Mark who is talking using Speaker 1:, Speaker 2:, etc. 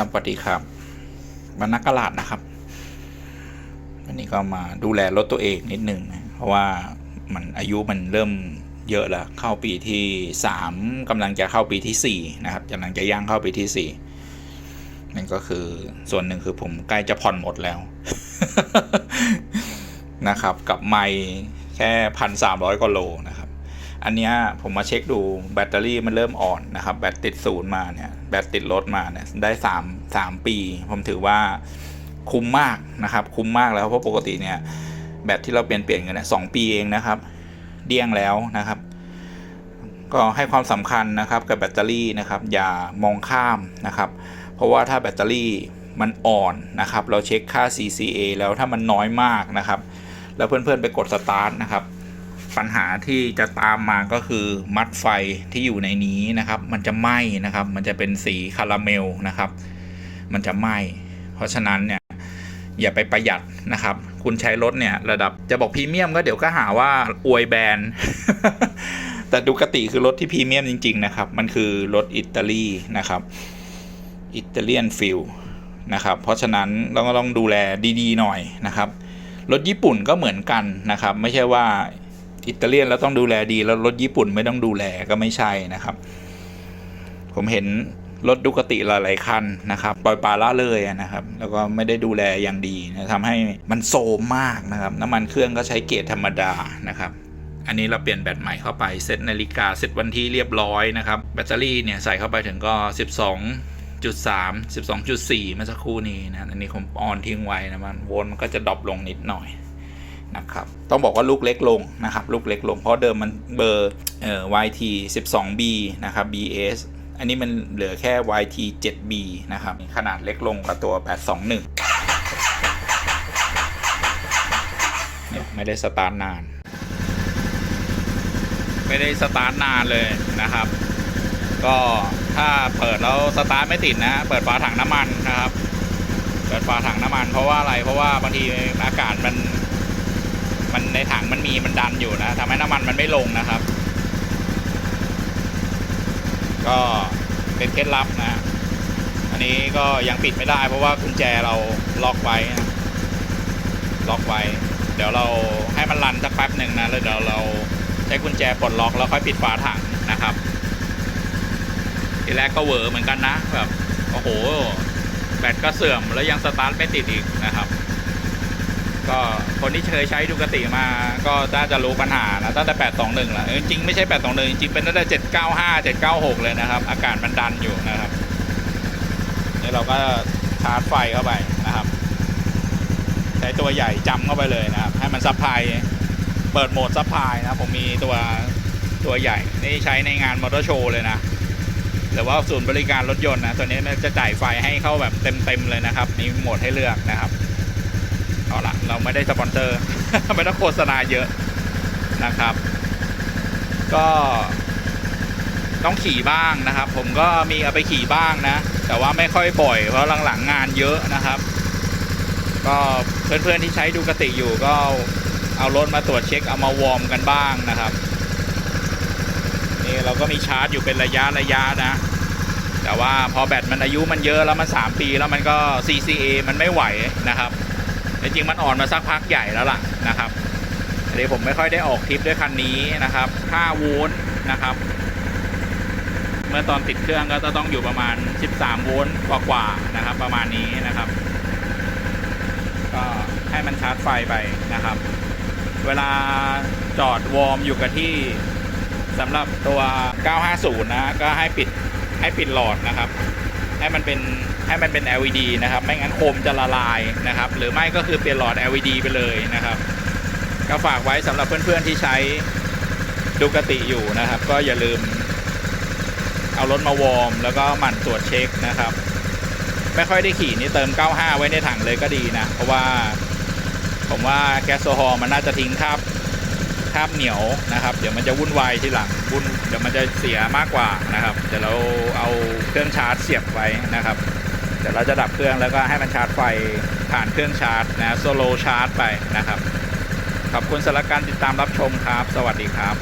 Speaker 1: ครับสวัสดีครับบรรณกกลาดนะครับ วันนี้ก็มาดูแลรถตัวเองนิดนึงนะเพราะว่ามันอายุมันเริ่มเยอะแล้ว เข้าปีที่สามกำลังจะเข้าปีที่สี่นะครับกำลังจะย่างเข้าปีที่สี่นั่นก็คือส่วนหนึ่งคือผมใกล้จะผ่อนหมดแล้ว นะครับ กับไม่แค่พันสามร้อยกว่าโลนะครับ อันนี้ผมมาเช็คดูแบตเตอรี่มันเริ่มอ่อนนะครับ แบตติดศูนย์มาเนี่ยแบตติดรถมาเนี่ยได้สามสามปี ผมถือว่าคุ้มมากนะครับ คุ้มมากแล้วเพราะปกติเนี่ยแบตที่เราเปลี่ยนเปลี่ยนกันเนี่ยสองปีเองนะครับ เดี้ยงแล้วนะครับ ก็ให้ความสำคัญนะครับกับแบตเตอรี่นะครับ อย่ามองข้ามนะครับ เพราะว่าถ้าแบตเตอรี่มันอ่อนนะครับ เราเช็คค่า CCA แล้วถ้ามันน้อยมากนะครับ แล้วเพื่อนๆไปกดสตาร์ทนะครับ ปัญหาที่จะตามมาก็คือมัดไฟที่อยู่ในนี้นะครับ มันจะไหม้นะครับ มันจะเป็นสีคาราเมลนะครับ มันจะไหม้ เพราะฉะนั้นเนี่ยอย่าไปประหยัดนะครับ คุณใช้รถเนี่ยระดับจะบอกพรีเมียมก็เดี๋ยวก็หาว่าอวยแบรนด์ แต่ดูกติคือรถที่พรีเมียมจริง ๆ นะครับ มันคือรถอิตาลีนะครับอิตาเลียนฟิลนะครับ เพราะฉะนั้นเราก็ต้องดูแลดี ๆ หน่อยนะครับ รถญี่ปุ่นก็เหมือนกันนะครับ ไม่ใช่ว่า อิตาเลียนแล้วต้องดูแลดี แล้วรถญี่ปุ่นไม่ต้องดูแลก็ไม่ใช่นะครับ ผมเห็นรถดุกติหลายๆคันนะครับ ปล่อยปลาละเลยนะครับ แล้วก็ไม่ได้ดูแลอย่างดีนะทำให้มันโซมมากนะครับ น้ำมันเครื่องก็ใช้เกรดธรรมดานะครับ อันนี้เราเปลี่ยนแบตใหม่เข้าไปเซตนาฬิกาเซตวันที่เรียบร้อยนะครับ แบตเตอรี่เนี่ยใส่เข้าไปถึงก็ 12จุดสามสิบสองจุดสี่เมื่อสักครู่นี้นะ อันนี้ผมออนทิ้งไว้นะมันโวลต์มันก็จะดรอปลงนิดหน่อย นะครับ ต้องบอกว่าลูกเล็กลงนะครับ ลูกเล็กลงเพราะเดิมมันเบอร์เอ่อ YT 12B นะครับ BS อันนี้มันเหลือแค่ YT 7B นะครับ ขนาดเล็กลงกว่าตัว 821เนี่ยไม่ได้สตาร์ทนาน ไม่ได้สตาร์ทนานเลยนะครับ ก็ถ้าเปิดแล้วสตาร์ทไม่ติดนะ เปิดฝาถังน้ำมันนะครับ เปิดฝาถังน้ำมันเพราะว่าอะไร เพราะว่าบางทีอากาศมัน มันในถังมันมีมันดันอยู่นะทำให้น้ำมันมันไม่ลงนะครับ ก็เป็นเคล็ดลับนะ อันนี้ก็ยังปิดไม่ได้เพราะว่ากุญแจเราล็อกไว้นะล็อกไว้ เดี๋ยวเราให้มันรันสักแป๊บหนึ่งนะแล้วเดี๋ยวเราใช้กุญแจปลดล็อกแล้วค่อยปิดฝาถังนะครับ ทีแรกก็เหวอเหมือนกันนะแบบโอ้โห แบตก็เสื่อมแล้วยังสตาร์ทไม่ติดอีกนะครับ ก็คนที่เคยใช้ดูกติมาก็น่าจะรู้ปัญหานะตั้งแต่ 821แล้วจริงๆไม่ใช่ 821 จริงๆเป็นตั้งแต่ 795 796 เลยนะครับ อากาศมันดันอยู่นะครับนี่เราก็ชาร์จไฟเข้าไปนะครับ ใช้ตัวใหญ่จำเข้าไปเลยนะครับ ให้มันซับพลายเปิดโหมดซับพลายนะผมมีตัวตัวใหญ่ นี่ใช้ในงานมอเตอร์โชว์เลยนะหรือว่าศูนย์บริการรถยนต์นะตัวนี้มันจะจ่ายไฟให้เข้าแบบเต็มๆเลยนะครับ มีโหมดให้เลือกนะครับ เอาละเราไม่ได้สปอนเซอร์ ไม่ต้องโฆษณาเยอะนะครับ ก็ต้องขี่บ้างนะครับ ผมก็มีเอาไปขี่บ้างนะ แต่ว่าไม่ค่อยบ่อย เพราะหลังๆงานเยอะนะครับ ก็เพื่อนๆที่ใช้ดูกติอยู่ก็เอารถมาตรวจเช็คเอามาวอร์มกันบ้างนะครับนี่เราก็มีชาร์จอยู่เป็นระยะระยะนะ แต่ว่าพอแบตมันอายุมันเยอะแล้วมัน 3 ปีแล้วมันก็ CCA มันไม่ไหวนะครับ จริงมันอ่อนมาสักพักใหญ่แล้วล่ะนะครับเดี๋ยวผมไม่ค่อยได้ออกทริปด้วยคันนี้นะครับ5โวลต์นะครับ เมื่อตอนติดเครื่องก็จะต้องอยู่ประมาณ 13โวลต์กว่าๆนะครับ ประมาณนี้นะครับ ก็ให้มันชาร์จไฟไปนะครับ เวลาจอดวอร์มอยู่กับที่สำหรับตัว 950 นะ ก็ให้ปิดให้ปิดหลอดนะครับ ให้มันเป็น ให้มันเป็น LED นะครับ ไม่งั้นโคมจะละลายนะครับ หรือไม่ก็คือเปลี่ยนหลอด LED ไปเลยนะครับ ก็ฝากไว้สำหรับเพื่อนๆที่ใช้ดูกติอยู่นะครับ ก็อย่าลืมเอารถมาวอร์มแล้วก็หมั่นตรวจเช็คนะครับ ไม่ค่อยได้ขี่นี่เติม 95 ไว้ในถังเลยก็ดีนะ เพราะว่าผมว่าแก๊สโซฮอล์มันน่าจะทิ้งคราบคราบเหนียวนะครับ เดี๋ยวมันจะวุ่นวายทีหลังวุ่นเดี๋ยวมันจะเสียมากกว่านะครับ เดี๋ยวเราเอาเครื่องชาร์จเสียบไว้นะครับ เดี๋ยวเราจะดับเครื่องแล้วก็ให้มันชาร์จไฟผ่านเครื่องชาร์จนะโซโลชาร์จไปนะครับ ขอบคุณสำหรับการติดตามรับชมครับ สวัสดีครับ